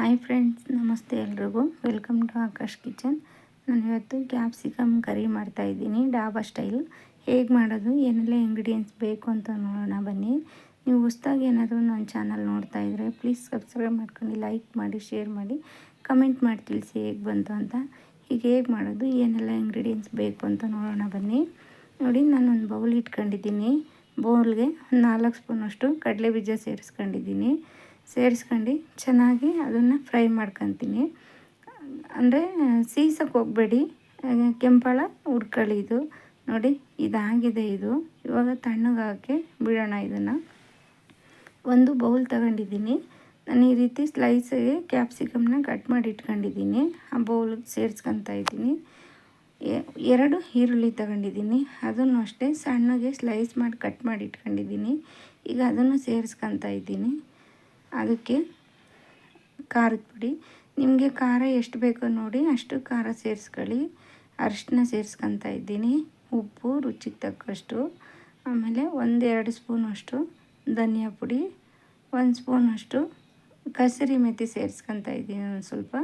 Hi friends, ನಮಸ್ತೆ ಎಲ್ರಿಗೂ. Welcome to Akash kitchen. ನಾನು ಇವತ್ತು ಕ್ಯಾಪ್ಸಿಕಮ್ ಕರಿ ಮಾಡ್ತಾಯಿದ್ದೀನಿ ಡಾಬಾ ಸ್ಟೈಲ್. ಹೇಗೆ ಮಾಡೋದು, ಏನೆಲ್ಲ ಇಂಗ್ರೀಡಿಯೆಂಟ್ಸ್ ಬೇಕು ಅಂತ ನೋಡೋಣ ಬನ್ನಿ. ನೀವು ಹೊಸ್ದಾಗಿ ಏನಾದರೂ ನನ್ನ ಚಾನಲ್ ನೋಡ್ತಾ ಇದ್ದರೆ ಪ್ಲೀಸ್ ಸಬ್ಸ್ಕ್ರೈಬ್ ಮಾಡ್ಕೊಂಡು ಲೈಕ್ ಮಾಡಿ ಶೇರ್ ಮಾಡಿ ಕಮೆಂಟ್ ಮಾಡಿ ತಿಳಿಸಿ ಹೇಗೆ ಬಂತು ಅಂತ. ಹೀಗೆ ಹೇಗೆ ಮಾಡೋದು, ಏನೆಲ್ಲ ಇಂಗ್ರೀಡಿಯೆಂಟ್ಸ್ ಬೇಕು ಅಂತ ನೋಡೋಣ ಬನ್ನಿ. ನೋಡಿ ನಾನು ಒಂದು ಬೌಲ್ ಇಟ್ಕೊಂಡಿದ್ದೀನಿ ಬೌಲ್ಗೆ ನಾಲ್ಕು ಸ್ಪೂನಷ್ಟು ಕಡಲೆ ಬೀಜ ಸೇರಿಸ್ಕೊಂಡಿದ್ದೀನಿ. ಸೇರಿಸ್ಕೊಂಡು, ಚೆನ್ನಾಗಿ ಅದನ್ನು ಫ್ರೈ ಮಾಡ್ಕೊತೀನಿ. ಅಂದರೆ ಸೀಸಕ್ಕೆ ಹೋಗಬೇಡಿ. ಕೆಂಪಳ ಉಡ್ಕೊಳ್ಳಿ ಇದು. ನೋಡಿ, ಇದಾಗಿದೆ ಇದು. ಇವಾಗ ತಣ್ಣಗೆ ಹಾಕಿ ಬಿಡೋಣ ಇದನ್ನು. ಒಂದು ಬೌಲ್ ತಗೊಂಡಿದ್ದೀನಿ. ನಾನು ಈ ರೀತಿ ಸ್ಲೈಸಿಗೆ ಕ್ಯಾಪ್ಸಿಕಮ್ನ ಕಟ್ ಮಾಡಿ ಇಟ್ಕೊಂಡಿದ್ದೀನಿ. ಆ ಬೌಲ್ಗೆ ಸೇರಿಸ್ಕೊತಾ ಇದ್ದೀನಿ. ಎರಡು ಈರುಳ್ಳಿ ತಗೊಂಡಿದ್ದೀನಿ. ಅದನ್ನು ಅಷ್ಟೇ ಸಣ್ಣಗೆ ಸ್ಲೈಸ್ ಮಾಡಿ ಕಟ್ ಮಾಡಿ ಇಟ್ಕೊಂಡಿದ್ದೀನಿ. ಈಗ ಅದನ್ನು ಸೇರಿಸ್ಕೊತಾ ಇದ್ದೀನಿ. ಅದಕ್ಕೆ ಖಾರದ ಪುಡಿ. ನಿಮಗೆ ಖಾರ ಎಷ್ಟು ಬೇಕೋ ನೋಡಿ ಅಷ್ಟು ಖಾರ ಸೇರಿಸ್ಕೊಳ್ಳಿ. ಅರಿಶಿನ ಸೇರಿಸ್ಕೊತಾ ಇದ್ದೀನಿ. ಉಪ್ಪು ರುಚಿಗೆ ತಕ್ಕಷ್ಟು. ಆಮೇಲೆ ಒಂದೆರಡು ಸ್ಪೂನಷ್ಟು ಧನಿಯಾ ಪುಡಿ. ಒಂದು ಸ್ಪೂನಷ್ಟು ಕಸರಿ ಮೆಥಿ ಸೇರಿಸ್ಕೊತಾ ಇದ್ದೀನಿ ಒಂದು ಸ್ವಲ್ಪ.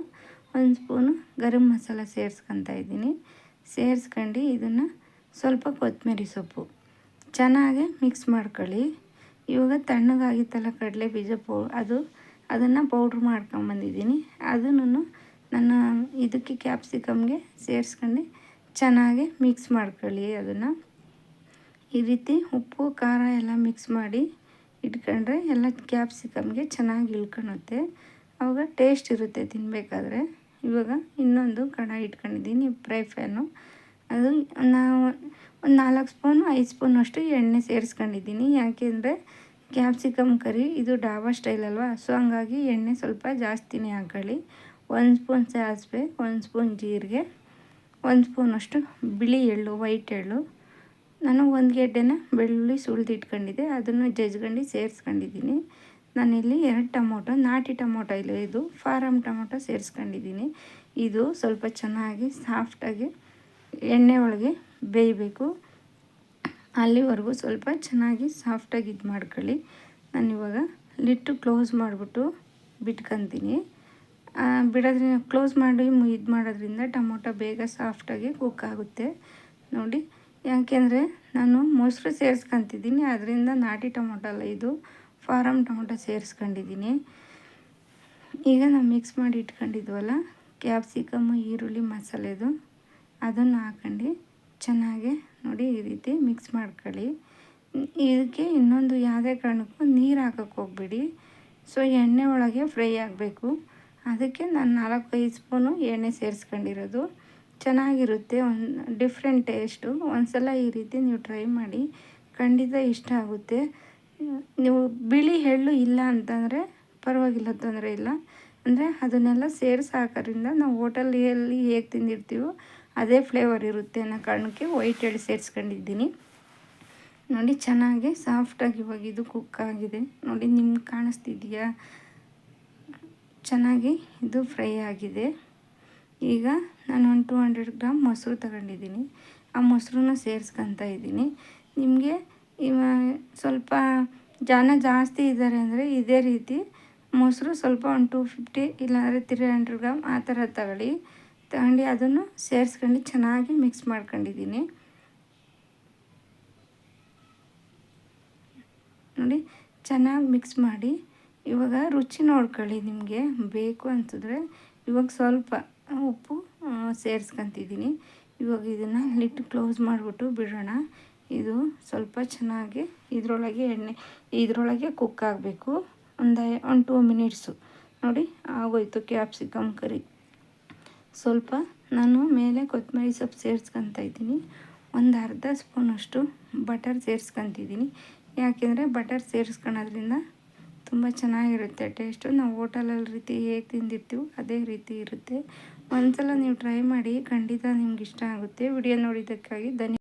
ಒಂದು ಸ್ಪೂನು ಗರಂ ಮಸಾಲ ಸೇರಿಸ್ಕೊತಾ ಇದ್ದೀನಿ. ಸೇರಿಸ್ಕೊಂಡು ಇದನ್ನು ಸ್ವಲ್ಪ ಕೊತ್ತಂಬರಿ ಸೊಪ್ಪು. ಚೆನ್ನಾಗಿ ಮಿಕ್ಸ್ ಮಾಡ್ಕೊಳ್ಳಿ. ಇವಾಗ ತಣ್ಣಗಾಗಿತ್ತಲ್ಲ ಕಡಲೆ ಬೀಜ ಪೌ, ಅದು, ಅದನ್ನು ಪೌಡ್ರ್ ಮಾಡ್ಕೊಂಬಂದಿದ್ದೀನಿ. ಅದನ್ನು ನನ್ನ ಇದಕ್ಕೆ ಕ್ಯಾಪ್ಸಿಕಮ್ಗೆ ಸೇರಿಸ್ಕೊಂಡು ಚೆನ್ನಾಗಿ ಮಿಕ್ಸ್ ಮಾಡ್ಕೊಳ್ಳಿ ಅದನ್ನು. ಈ ರೀತಿ ಉಪ್ಪು, ಖಾರ ಎಲ್ಲ ಮಿಕ್ಸ್ ಮಾಡಿ ಇಟ್ಕೊಂಡ್ರೆ ಎಲ್ಲ ಕ್ಯಾಪ್ಸಿಕಮ್ಗೆ ಚೆನ್ನಾಗಿ ಇಳ್ಕೊಳುತ್ತೆ ಅವಾಗ ಟೇಸ್ಟ್ ಇರುತ್ತೆ ತಿನ್ನಬೇಕಾದ್ರೆ ಇವಾಗ ಇನ್ನೊಂದು ಕಡಾಯಿ ಇಟ್ಕೊಂಡಿದ್ದೀನಿ ಫ್ರೈ ಫ್ಯಾನು ಅದು ನಾವು ಒಂದು ನಾಲ್ಕು ಸ್ಪೂನು, ಐದು ಸ್ಪೂನಷ್ಟು ಎಣ್ಣೆ ಸೇರಿಸ್ಕೊಂಡಿದ್ದೀನಿ. ಯಾಕೆಂದರೆ ಕ್ಯಾಪ್ಸಿಕಮ್ ಕರಿ, ಇದು ಡಾಬಾ ಸ್ಟೈಲ್ ಅಲ್ವಾ? ಸೊ ಹಂಗಾಗಿ ಎಣ್ಣೆ ಸ್ವಲ್ಪ ಜಾಸ್ತಿನೇ ಹಾಕೊಳ್ಳಿ. ಒಂದು ಸ್ಪೂನ್ ಸಾಸಿವೆ, ಒಂದು ಸ್ಪೂನ್ ಜೀರಿಗೆ, ಒಂದು ಸ್ಪೂನಷ್ಟು ಬಿಳಿ ಎಳ್ಳು, ವೈಟ್ ಎಳ್ಳು. ನಾನು ಒಂದು ಗೆಡ್ಡೆನ ಬೆಳ್ಳುಳ್ಳಿ ಸುಳಿದು ಇಟ್ಕೊಂಡಿದ್ದೆ. ಅದನ್ನು ಜಜ್ಕೊಂಡು ಸೇರಿಸ್ಕೊಂಡಿದ್ದೀನಿ. ನಾನಿಲ್ಲಿ ಎರಡು ಟೊಮೊಟೊ, ನಾಟಿ ಟೊಮೊಟೊ ಇಲ್ಲ, ಇದು ಫಾರಮ್ ಟೊಮೊಟೊ ಸೇರಿಸ್ಕೊಂಡಿದ್ದೀನಿ. ಇದು ಸ್ವಲ್ಪ ಚೆನ್ನಾಗಿ ಸಾಫ್ಟಾಗಿ ಎಣ್ಣೆ ಒಳಗೆ ಬೇಯಬೇಕು. ಅಲ್ಲಿವರೆಗೂ ಸ್ವಲ್ಪ ಚೆನ್ನಾಗಿ ಸಾಫ್ಟಾಗಿ ಇದು ಮಾಡ್ಕೊಳ್ಳಿ. ನಾನು ಇವಾಗ ಲಿಟ್ಟು ಕ್ಲೋಸ್ ಮಾಡಿಬಿಟ್ಟು ಬಿಟ್ಕೊತೀನಿ. ಬಿಡೋದ್ರಿಂದ ಕ್ಲೋಸ್ ಮಾಡಿ ಇದು ಮಾಡೋದ್ರಿಂದ ಟೊಮೊಟೊ ಬೇಗ ಸಾಫ್ಟಾಗಿ ಕುಕ್ ಆಗುತ್ತೆ. ನೋಡಿ, ಯಾಕೆಂದರೆ ನಾನು ಮೊಸರು ಸೇರಿಸ್ಕೊತಿದ್ದೀನಿ ಅದರಿಂದ ನಾಟಿ ಟೊಮೊಟೊ ಅಲ್ಲ, ಇದು ಫಾರಮ್ ಟೊಮೊಟೊ ಸೇರಿಸ್ಕೊಂಡಿದ್ದೀನಿ. ಈಗ ನಾವು ಮಿಕ್ಸ್ ಮಾಡಿ ಇಟ್ಕೊಂಡಿದ್ವಲ್ಲ ಕ್ಯಾಪ್ಸಿಕಮ್ಮು ಈರುಳ್ಳಿ ಮಸಾಲೆದು ಅದನ್ನು ಹಾಕೊಂಡು ಚೆನ್ನಾಗಿ ನೋಡಿ ಈ ರೀತಿ ಮಿಕ್ಸ್ ಮಾಡ್ಕೊಳ್ಳಿ. ಇದಕ್ಕೆ ಇನ್ನೊಂದು ಯಾವುದೇ ಕಾರಣಕ್ಕೂ ನೀರು ಹಾಕೋಕ್ಕೆ ಹೋಗ್ಬಿಡಿ. ಸೊ ಎಣ್ಣೆ ಒಳಗೆ ಫ್ರೈ ಆಗಬೇಕು. ಅದಕ್ಕೆ ನಾನು ನಾಲ್ಕೈದು ಸ್ಪೂನು ಎಣ್ಣೆ ಸೇರಿಸ್ಕೊಂಡಿರೋದು. ಚೆನ್ನಾಗಿರುತ್ತೆ, ಒಂದು ಡಿಫ್ರೆಂಟ್ ಟೇಸ್ಟು ಒಂದು ಸಲ ಈ ರೀತಿ ನೀವು ಟ್ರೈ ಮಾಡಿ, ಖಂಡಿತ ಇಷ್ಟ ಆಗುತ್ತೆ. ನೀವು ಬಿಳಿ ಎಳ್ಳು ಇಲ್ಲ ಅಂತಂದರೆ ಪರವಾಗಿಲ್ಲ, ತೊಂದರೆ ಇಲ್ಲ. ಅಂದರೆ ಅದನ್ನೆಲ್ಲ ಸೇರಿಸಿ ಹಾಕೋದ್ರಿಂದ ನಾವು ಹೋಟೆಲಲ್ಲಿ ಹೇಗೆ ತಿಂದಿರ್ತೀವೋ ಅದೇ ಫ್ಲೇವರ್ ಇರುತ್ತೆ ಅನ್ನೋ ಕಾರಣಕ್ಕೆ ವೈಟ್ ಎಳ್ಳು ಸೇರಿಸ್ಕೊಂಡಿದ್ದೀನಿ. ನೋಡಿ ಚೆನ್ನಾಗಿ ಸಾಫ್ಟಾಗಿ ಇವಾಗ ಇದು ಕುಕ್ ಆಗಿದೆ. ನೋಡಿ ನಿಮ್ಗೆ ಕಾಣಿಸ್ತಿದೆಯಾ? ಚೆನ್ನಾಗಿ ಇದು ಫ್ರೈ ಆಗಿದೆ. ಈಗ ನಾನು ಒಂದು ಟು ಹಂಡ್ರೆಡ್ ಗ್ರಾಮ್ ಮೊಸರು ತಗೊಂಡಿದ್ದೀನಿ. ಆ ಮೊಸರನ್ನ ಸೇರಿಸ್ಕೊತಾ ಇದ್ದೀನಿ. ನಿಮಗೆ ಇವ ಸ್ವಲ್ಪ ಜನ ಜಾಸ್ತಿ ಇದ್ದಾರೆ ಅಂದರೆ ಇದೇ ರೀತಿ ಮೊಸರು ಸ್ವಲ್ಪ ಒಂದು ಟೂ ಫಿಫ್ಟಿ ಇಲ್ಲಾಂದರೆ ತ್ರೀ ಹಂಡ್ರೆಡ್ ಗ್ರಾಮ್ ಆ ಥರ ತಗೊಳ್ಳಿ. ತಗೊಂಡು ಅದನ್ನು ಸೇರಿಸ್ಕೊಂಡು ಚೆನ್ನಾಗಿ ಮಿಕ್ಸ್ ಮಾಡ್ಕೊಂಡಿದ್ದೀನಿ. ನೋಡಿ, ಚೆನ್ನಾಗಿ ಮಿಕ್ಸ್ ಮಾಡಿ. ಇವಾಗ ರುಚಿ ನೋಡ್ಕೊಳ್ಳಿ ನಿಮಗೆ ಬೇಕು ಅಂತಂದರೆ ಇವಾಗ ಸ್ವಲ್ಪ ಉಪ್ಪು ಸೇರಿಸ್ಕೊತಿದ್ದೀನಿ. ಇವಾಗ ಇದನ್ನು ಲಿಟ್ ಕ್ಲೋಸ್ ಮಾಡಿಬಿಟ್ಟು ಬಿಡೋಣ. ಇದು ಸ್ವಲ್ಪ ಚೆನ್ನಾಗಿ ಇದರೊಳಗೆ ಎಣ್ಣೆ, ಇದರೊಳಗೆ ಕುಕ್ ಆಗಬೇಕು. ಒಂದು ಒಂದು ಟೂ ಮಿನಿಟ್ಸು. ನೋಡಿ, ಆಗೋಯ್ತು ಕ್ಯಾಪ್ಸಿಕಮ್ ಕರಿ. ಸ್ವಲ್ಪ ನಾನು ಮೇಲೆ ಕೊತ್ತಂಬರಿ ಸೊಪ್ಪು ಸೇರಿಸ್ಕೊತಾಯಿದ್ದೀನಿ ಒಂದು ಅರ್ಧ ಸ್ಪೂನಷ್ಟು ಬಟರ್ ಸೇರಿಸ್ಕೊತಿದ್ದೀನಿ ಯಾಕೆಂದರೆ ಬಟರ್ ಸೇರಿಸ್ಕೊಳೋದ್ರಿಂದ ತುಂಬ ಚೆನ್ನಾಗಿರುತ್ತೆ ಟೇಸ್ಟು. ನಾವು ಹೋಟೆಲಲ್ಲಿ ರೀತಿ ಹೇಗೆ ತಿಂದಿರ್ತೀವೋ ಅದೇ ರೀತಿ ಇರುತ್ತೆ. ಒಂದ್ಸಲ ನೀವು ಟ್ರೈ ಮಾಡಿ ಖಂಡಿತ ನಿಮ್ಗೆ ಇಷ್ಟ ಆಗುತ್ತೆ. ವಿಡಿಯೋ ನೋಡಿದ್ದಕ್ಕಾಗಿ ಧನ್ಯ